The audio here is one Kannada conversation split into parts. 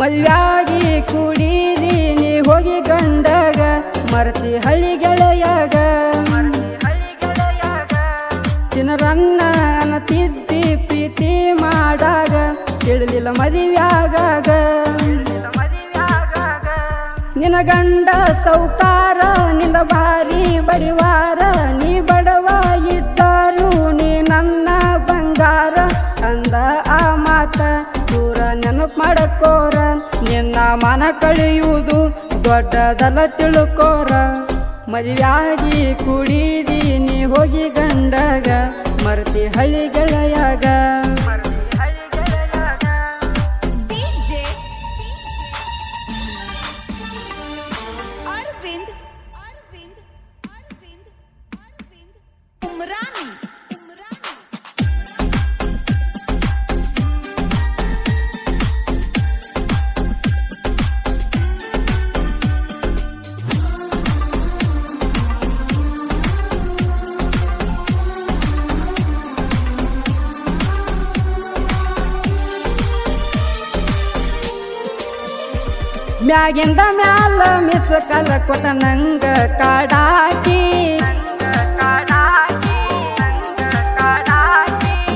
ಮದ್ವ್ಯಾಗಿ ಕುಡೀರಿ ನೀ ಹೋಗಿ ಗಂಡಗ, ಮರತಿ ಹಳ್ಳಿ ಗೆಳೆಯಾಗ. ಚಿನ್ನರನ್ನ ತಿದ್ದಿ ಪ್ರೀತಿ ಮಾಡಾಗ ತಿಳಿದಿಲ್ಲ ಮದುವ್ಯಾಗಾಗ. ನಿನ್ನ ಗಂಡ ಸೌಕಾರ, ನಿನ್ನ ಬಾರಿ ಬಡಿವಾರ, ನೀ ಬಡವ ನೆನಪು ಮಾಡಕೋರ. ನಿನ್ನ ಮನ ಕಳೆಯುವುದು ದೊಡ್ಡದಲ್ಲ ತಿಳ್ಕೋರ. ಮದುವೆಯಾಗಿ ಕುಡಿದೀನಿ ಹೋಗಿ ಗಂಡಾಗ ಮರತಿ ಹಳ್ಳಿ ಗೆಳೆಯಾಗ. ಮ್ಯಾಗಿಂದ ಮ್ಯಾಲ ಮಿಸ್ ಕಲ ಕೊಟ್ಟ ನಂಗ ಕಾಡಾಕಿ.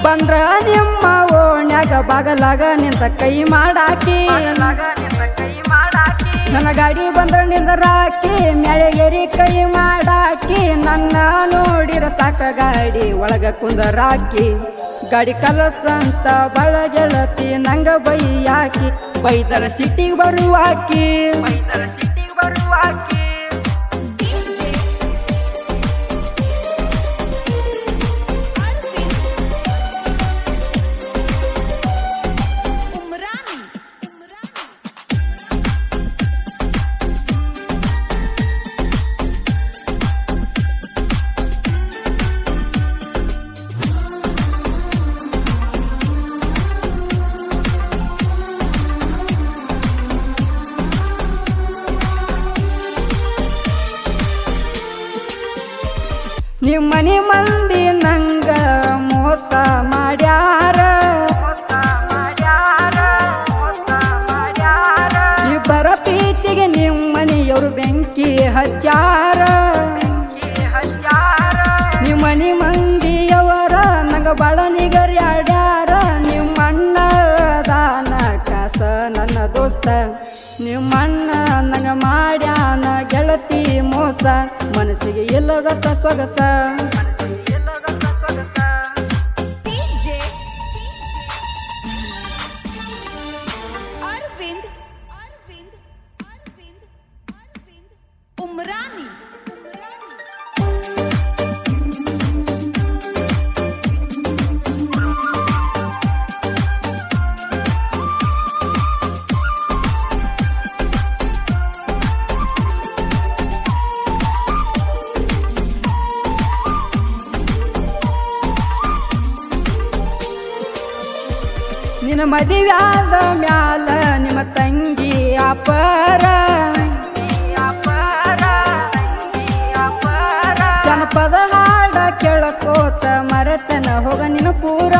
ಬಂದ್ರ ನಿಮ್ಮ ಓಣ್ಯಾಗ ಬಾಗಲಾಗ ನಿಂತ ಕೈ ಮಾಡಾಕಿ. ನನ್ನ ಗಾಡಿ ಬಂದ್ರ ನಿಂದರಾಕಿ ಮ್ಯಾಳೆಗೇರಿ ಕೈ ಮಾಡಾಕಿ. ನನ್ನ ನೋಡಿರ ಸಾಕ ಗಾಡಿ ಒಳಗ ಕುಂದರಾಕಿ ಗಾಡಿ ಕಲಸಂತ ಬಳ ಗೆಳತಿ ನಂಗ ಬೈ ಹಾಕಿ. ಬೈದರ ಸಿಟಿಗೆ ಬರುವಾಕಿ ಬೈದರ ಸಿಟಿಗೆ ಬರುವಾಕಿ ನಿಮ್ಮನೆ ಮಂದಿ ನಂಗ ಮೋಸ ಮಾಡ್ಯಾರ. ಇಬ್ಬರ ಪ್ರೀತಿಗೆ ನಿಮ್ಮನೆಯವರು ಬೆಂಕಿ ಹಚ್ಚಾರ. ನಿಮ್ಮನೆ ಮಂದಿಯವರ ನಂಗ ಬಳನಿಗರ ನಿಮ್ಮಣ್ಣ ನಂಗ ಮಾಡ್ಯಾನ ಗೆಳತಿ ಮೋಸ ಮನಸ್ಸಿಗೆ ಇಲ್ಲದತ್ತ ಸೊಗಸ. ನಿನ್ನ ಮದುವ್ಯಾದ ಮ್ಯಾಲ ನಿಮ್ಮ ತಂಗಿ ಅಪರ. ಜನಪದ ಹಾಡ ಕೇಳಕೋತ ಮರತನ ಹೋಗ ನಿನ್ನ ಪೂರ.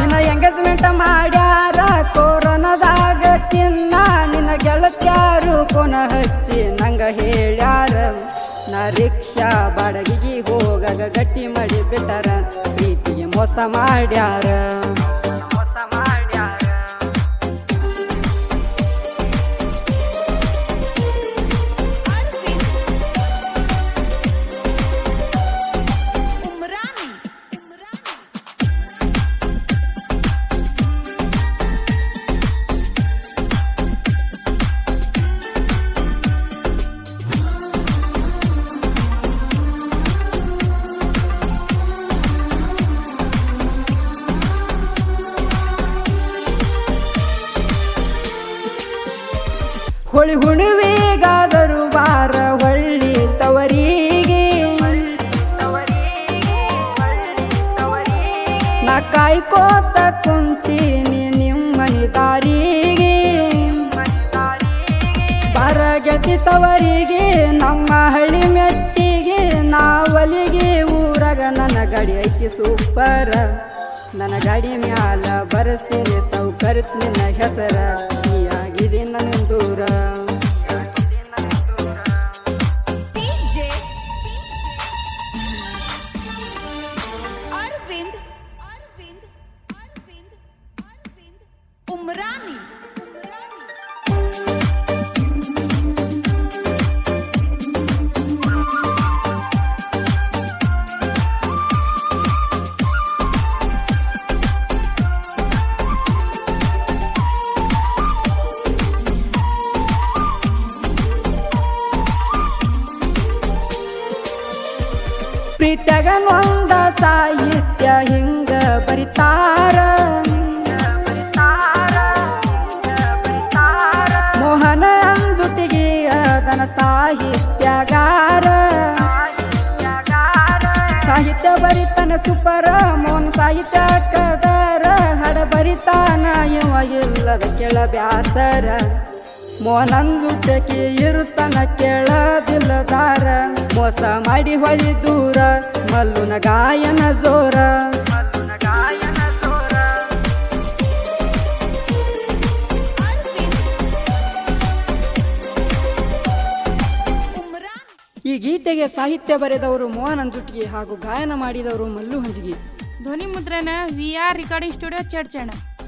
ನಿನ್ನ ಎಂಗೇಜ್ಮೆಂಟ್ ಮಾಡ್ಯಾರ ಕೊರೋನಾದಾಗ ಚಿನ್ನ ನಿನ್ನ ಗೆಳತ್ಯಾರು ಕೊನ ಹಚ್ಚಿ ನಂಗ ಹೇಳ್ಯಾರ, ನಾ ರಿಕ್ಷಾ ಬಾಡಗಿಗೆ ಹೋಗಾಗ ಗಟ್ಟಿ ಮಾಡಿ ಬಿಟ್ಟಾರ. ಮೋಸ ಮಾಡ್ಯಾರ. ತವರಿಗೆ ನಮ್ಮ ಹಳ್ಳಿ ಮೆಟ್ಟಿಗೆ, ನಾವಲಿಗೆ ಊರಾಗ ನನ್ನ ಗಾಡಿ ಐತಿ ಸೂಪರ. ನನ್ನ ಗಾಡಿ ಮ್ಯಾಲ ಬರಸ್ತೀನಿ ಸೌಕರ್ಯ ನಿನ್ನ ಹೆಸರ. ನೀ ಆಗಿದೆ ನನ್ನ ದೂರ. Arvind ಪ್ರೀತ್ಯಾಗ ನೊಂದ ಸಾಹಿತ್ಯ ಹಿಂಗ ಬರಿತಾರ. ಮೋಹನ ಜೊತೆಗೆ ಅದನ ಸಾಹಿತ್ಯಗಾರ. ಸಾಹಿತ್ಯ ಬರಿತಾನ ಸುಪರ ಮೋಹನ್ ಸಾಹಿತ್ಯ ಕದರ ಹಡ ಬರಿತಾನ ಇವ ಇಲ್ಲದ ಕೆಳ ಬ್ಯಾಸರ ಮೋಹನನ್ ಜೊತೆಗೆ ಇರುತ್ತಾನ ಕೇಳದಿಲ್ಲದಾರ ಮೋಸ ಮಾಡಿ ಹೊಳಿ ದೂರ, ಮಲ್ಲುನ ಗಾಯನ ಜೋರ. ಈ ಗೀತೆಗೆ ಸಾಹಿತ್ಯ ಬರೆದವರು ಮೋಹನ್ ಅಂಜುಟ್ಗಿ ಹಾಗೂ ಗಾಯನ ಮಾಡಿದವರು ಮಲ್ಲು ಹಂಜಗಿ. ಧ್ವನಿ ಮುದ್ರಣ V R recording studio Chadchan